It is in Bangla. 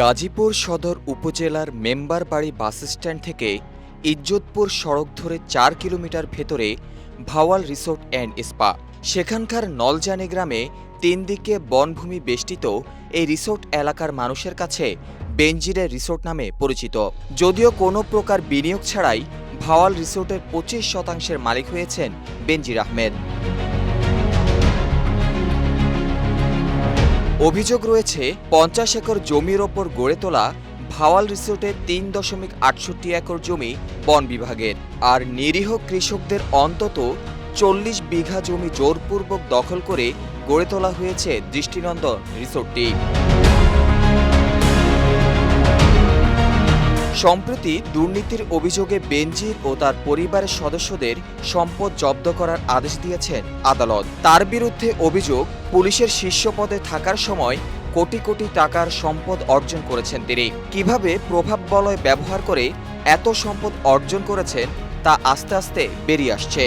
গাজীপুর সদর উপজেলার মেম্বার বাড়ি বাস স্ট্যান্ড থেকে ইজ্জতপুর সড়ক ধরে চার কিলোমিটার ভেতরে ভাওয়াল রিসোর্ট অ্যান্ড স্পা। সেখানকার নলজানি গ্রামে তিন দিকে বনভূমি বেষ্টিত এই রিসোর্ট এলাকার মানুষের কাছে বেঞ্জিরে রিসোর্ট নামে পরিচিত। যদিও কোনো প্রকার বিনিয়োগ ছাড়াই ভাওয়াল রিসোর্টের পঁচিশ শতাংশের মালিক হয়েছেন বেনজির আহমেদ। অভিযোগ রয়েছে, পঞ্চাশ একর জমির ওপর গড়ে তোলা ভাওয়াল রিসোর্টে তিন দশমিক আটষট্টি একর জমি বন বিভাগের। আর নিরীহ কৃষকদের অন্তত চল্লিশ বিঘা জমি জোরপূর্বক দখল করে গড়ে তোলা হয়েছে দৃষ্টিনন্দন রিসোর্টটি। সম্প্রতি দুর্নীতির অভিযোগে বেনজির ও তার পরিবারের সদস্যদের সম্পদ জব্দ করার আদেশ দিয়েছেন আদালত। তার বিরুদ্ধে অভিযোগ, পুলিশের শীর্ষ পদে থাকার সময় কোটি কোটি টাকার সম্পদ অর্জন করেছেন তিনি। কীভাবে প্রভাব বলয় ব্যবহার করে এত সম্পদ অর্জন করেছেন তা আস্তে আস্তে বেরিয়ে আসছে।